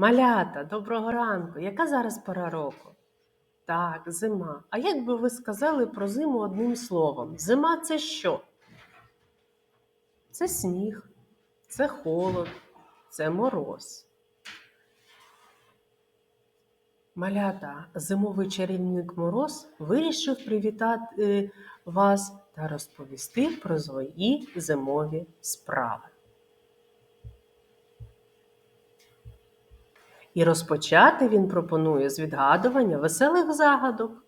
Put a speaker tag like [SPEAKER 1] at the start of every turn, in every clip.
[SPEAKER 1] Малята, доброго ранку. Яка зараз пора року? Так, зима. А як би ви сказали про зиму одним словом? Зима це що? Це сніг, це холод, це мороз. Малята, зимовий чарівник мороз вирішив привітати вас та розповісти про свої зимові справи. І розпочати він пропонує з відгадування веселих загадок.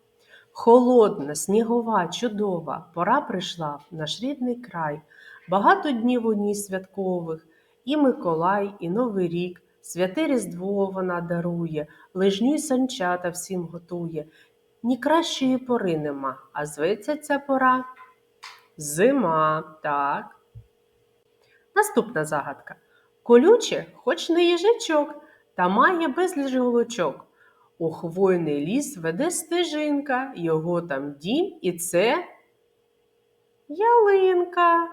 [SPEAKER 1] Холодна, снігова, чудова, пора прийшла в наш рідний край. Багато днів у ній святкових, і Миколай, і Новий рік, святе Різдво вона дарує, лижню й санчата всім готує. Ні кращої пори нема, а зветься ця пора зима. Так. Наступна загадка. Колюче, хоч не їжачок, та має безліч голочок. У хвойний ліс веде стежинка, його там дім, і це ялинка.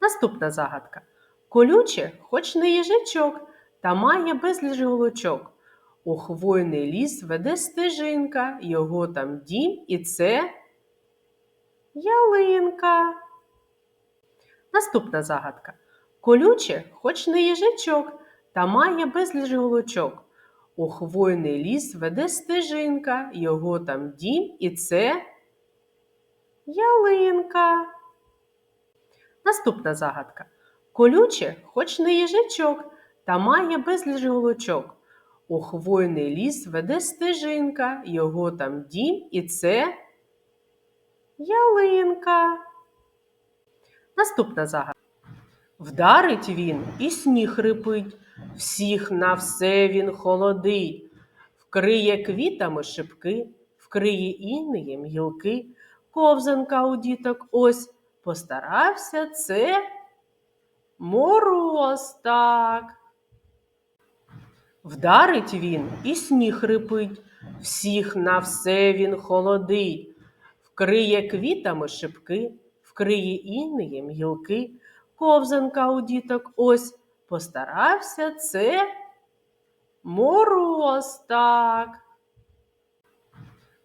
[SPEAKER 1] Наступна загадка. Колюче, хоч не їжачок, та має безліч голочок. У хвойний ліс веде стежинка, його там дім, і це ялинка. Наступна загадка. Колюче, хоч не їжачок, та має безліч голочок. У хвойний ліс веде стежинка, його там дім, і це ялинка. Наступна загадка. Колюче, хоч не їжачок, та має безліч голочок. У хвойний ліс веде стежинка, його там дім, і це ялинка. Наступна загадка. Вдарить він і сніг рипить, всіх на все він холодить, вкриє квітами шипки, вкриє інеєм гілки, ковзанка у діток ось постарався це мороз так. Вдарить він і сніг рипить, всіх на все він холодить, вкриє квітами шипки, вкриє інеєм гілки, ковзанка у діток. Ось постарався це мороз так.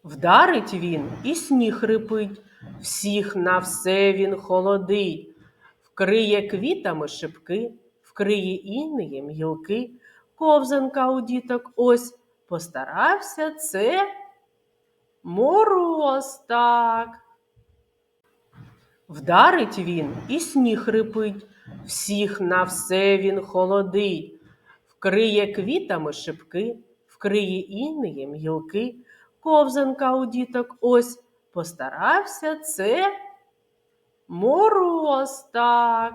[SPEAKER 1] Вдарить він і сніг рипить, всіх на все він холодить, вкриє квітами шипки, вкриє інеєм гілки, ковзанка у діток. Ось постарався це мороз так. Вдарить він і сніг рипить, всіх на все він холодить, вкриє квітами шипки, вкриє інеєм гілки, ковзанка у діток ось постарався це мороз так.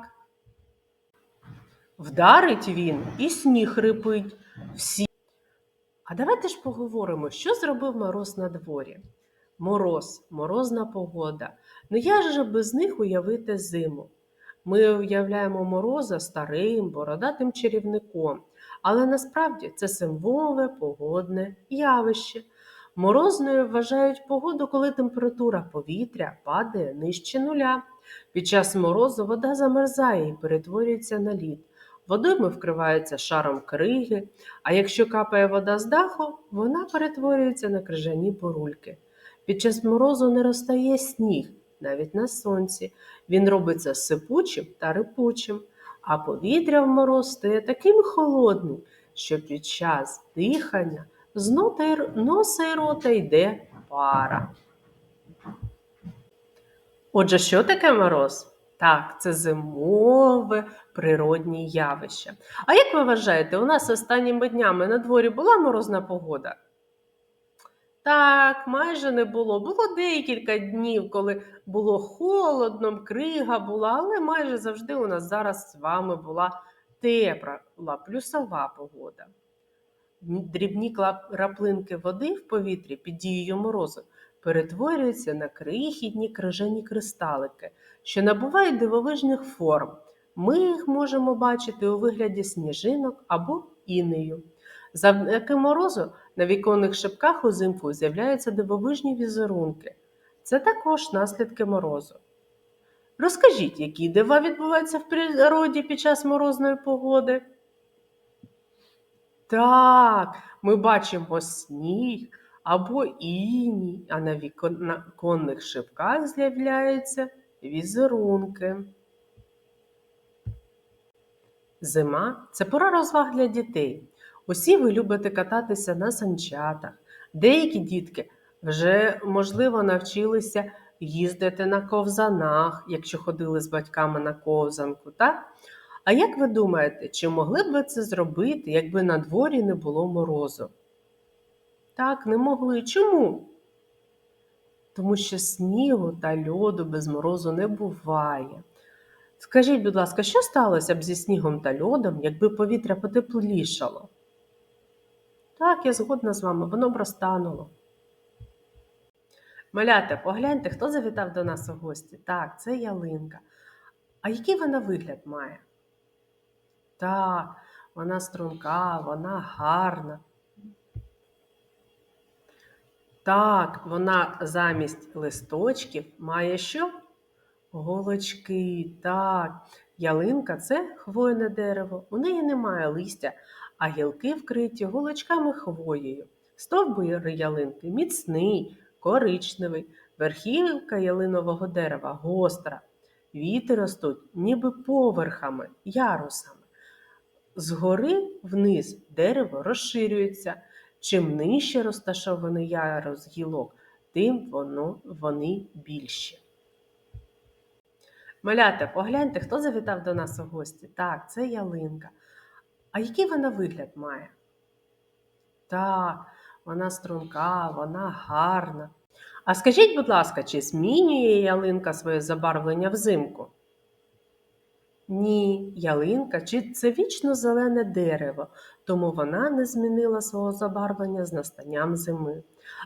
[SPEAKER 1] Вдарить він і сніг рипить, всі. А давайте ж поговоримо, що зробив мороз на дворі. Мороз, морозна погода. Ну як же без них уявити зиму? Ми уявляємо мороза старим, бородатим чарівником, але насправді це символове погодне явище. Морозною вважають погоду, коли температура повітря падає нижче нуля. Під час морозу вода замерзає і перетворюється на лід. Водойми вкриваються шаром криги, а якщо капає вода з даху, вона перетворюється на крижані бурульки. Під час морозу не розтає сніг, навіть на сонці. Він робиться сипучим та рипучим, а повітря в мороз стає таким холодним, що під час дихання з носа й рота йде пара. Отже, що таке мороз? Так, це зимове природнє явище. А як ви вважаєте, у нас останніми днями на дворі була морозна погода? Так, майже не було. Було декілька днів, коли було холодно, крига була, але майже завжди у нас зараз з вами була тепла, плюсова погода. Дрібні краплинки води в повітрі під дією морозу перетворюються на крихітні крижані кристалики, що набувають дивовижних форм. Ми їх можемо бачити у вигляді сніжинок або інею. Завдяки морозу на віконних шипках узимку з'являються дивовижні візерунки. Це також наслідки морозу. Розкажіть, які дива відбуваються в природі під час морозної погоди? Так, ми бачимо сніг або іній, а на віконних шибках з'являються візерунки. Зима це пора розваг для дітей. Усі ви любите кататися на санчатах. Деякі дітки вже, можливо, навчилися їздити на ковзанах, якщо ходили з батьками на ковзанку, так? А як ви думаєте, чи могли б ви це зробити, якби на дворі не було морозу? Так, не могли. Чому? Тому що снігу та льоду без морозу не буває. Скажіть, будь ласка, що сталося б зі снігом та льодом, якби повітря потеплішало? Так, я згодна з вами, воно б розтануло. Малята, погляньте, хто завітав до нас у гості. Так, це ялинка. А який вона вигляд має? Так, вона струнка, вона гарна. Так, вона замість листочків має що? Голочки. Так, ялинка це хвойне дерево. У неї немає листя, а гілки вкриті голочками хвоєю. Стовбур ялинки міцний, коричневий, верхівка ялинового дерева гостра. Віти ростуть ніби поверхами, ярусами. Згори вниз дерево розширюється. Чим нижче розташований ярус гілок, тим воно, вони більші. Малята, погляньте, хто завітав до нас у гості. Так, це ялинка. А який вона вигляд має? Так, вона струнка, вона гарна. А скажіть, будь ласка, чи змінює ялинка своє забарвлення взимку? Ні, ялинка чи це вічно зелене дерево, тому вона не змінила свого забарвлення з настанням зими.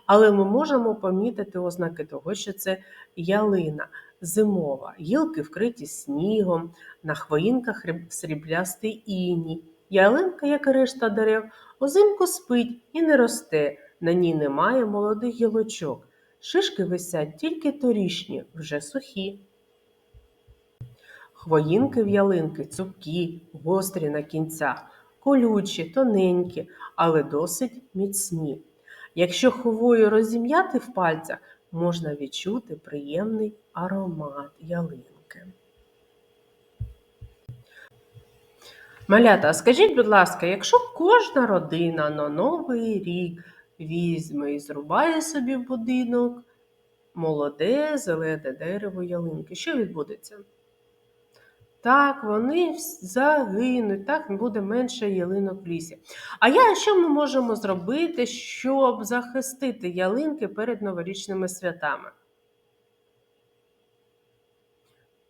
[SPEAKER 1] Але ми можемо помітити ознаки того, що це ялина зимова, гілки вкриті снігом, на хвоїнках сріблястий іній. Ялинка, як і решта дерев, узимку спить і не росте, на ній немає молодих гілочок. Шишки висять тільки торішні, вже сухі. Хвоїнки в ялинки цупкі, гострі на кінцях, колючі, тоненькі, але досить міцні. Якщо хвою розім'яти в пальцях, можна відчути приємний аромат ялинки. Малята, а скажіть, будь ласка, якщо кожна родина на Новий рік візьме і зрубає собі в будинок молоде, зелене дерево ялинки, що відбудеться? Так, вони загинуть, так буде менше ялинок в лісі. А я що ми можемо зробити, щоб захистити ялинки перед новорічними святами?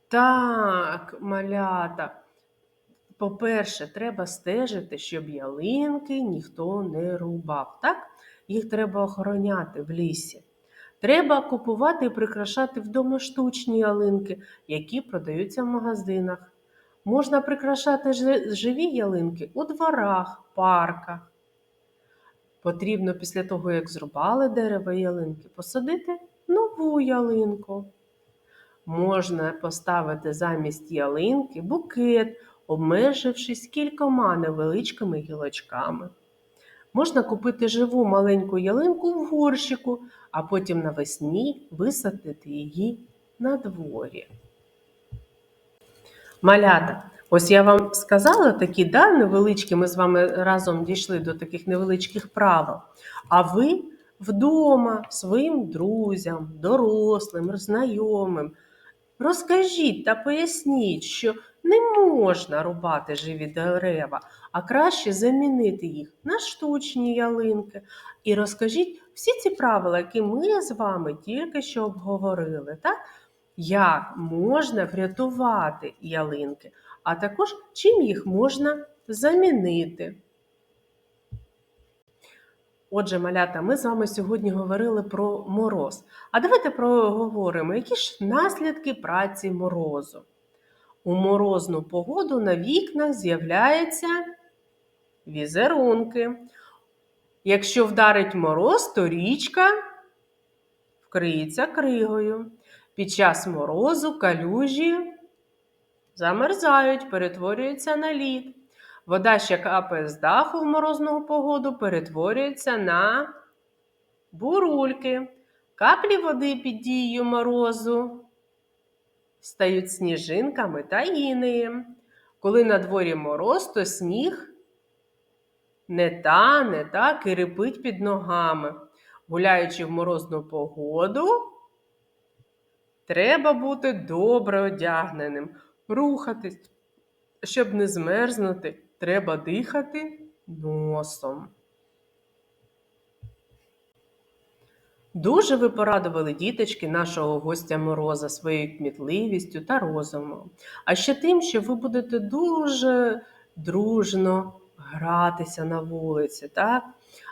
[SPEAKER 1] Так, малята. По-перше, треба стежити, щоб ялинки ніхто не рубав. Так? Їх треба охороняти в лісі. Треба купувати і прикрашати вдома штучні ялинки, які продаються в магазинах. Можна прикрашати живі ялинки у дворах, парках. Потрібно після того, як зрубали дерево ялинки, посадити нову ялинку. Можна поставити замість ялинки букет, обмежившись кількома невеличкими гілочками. Можна купити живу маленьку ялинку в горщику, а потім навесні висадити її на дворі. Малята, ось я вам сказала такі да, невеличкі, ми з вами разом дійшли до таких невеличких правил. А ви вдома своїм друзям, дорослим, знайомим розкажіть та поясніть, що не можна рубати живі дерева, а краще замінити їх на штучні ялинки. І розкажіть всі ці правила, які ми з вами тільки що обговорили, так? як можна врятувати ялинки, а також чим їх можна замінити. Отже, малята, ми з вами сьогодні говорили про мороз. А давайте проговоримо, які ж наслідки праці морозу. У морозну погоду на вікнах з'являються візерунки. Якщо вдарить мороз, то річка вкриється кригою. Під час морозу калюжі замерзають, перетворюються на лід. Вода, що капає з даху в морозну погоду, перетворюється на бурульки. Каплі води під дією морозу стають сніжинками та інеєм. Коли на дворі мороз, то сніг не тане, так і рипить під ногами. Гуляючи в морозну погоду, треба бути добре одягненим, рухатись, щоб не змерзнути, треба дихати носом. Дуже ви порадували діточки нашого гостя Мороза своєю кмітливістю та розумом. А ще тим, що ви будете дуже дружно гратися на вулиці, так?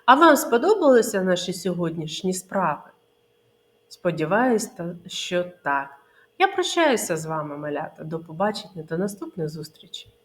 [SPEAKER 1] А вам сподобалися наші сьогоднішні справи? Сподіваюсь, що так. Я прощаюся з вами, малята. До побачення, до наступних зустрічей.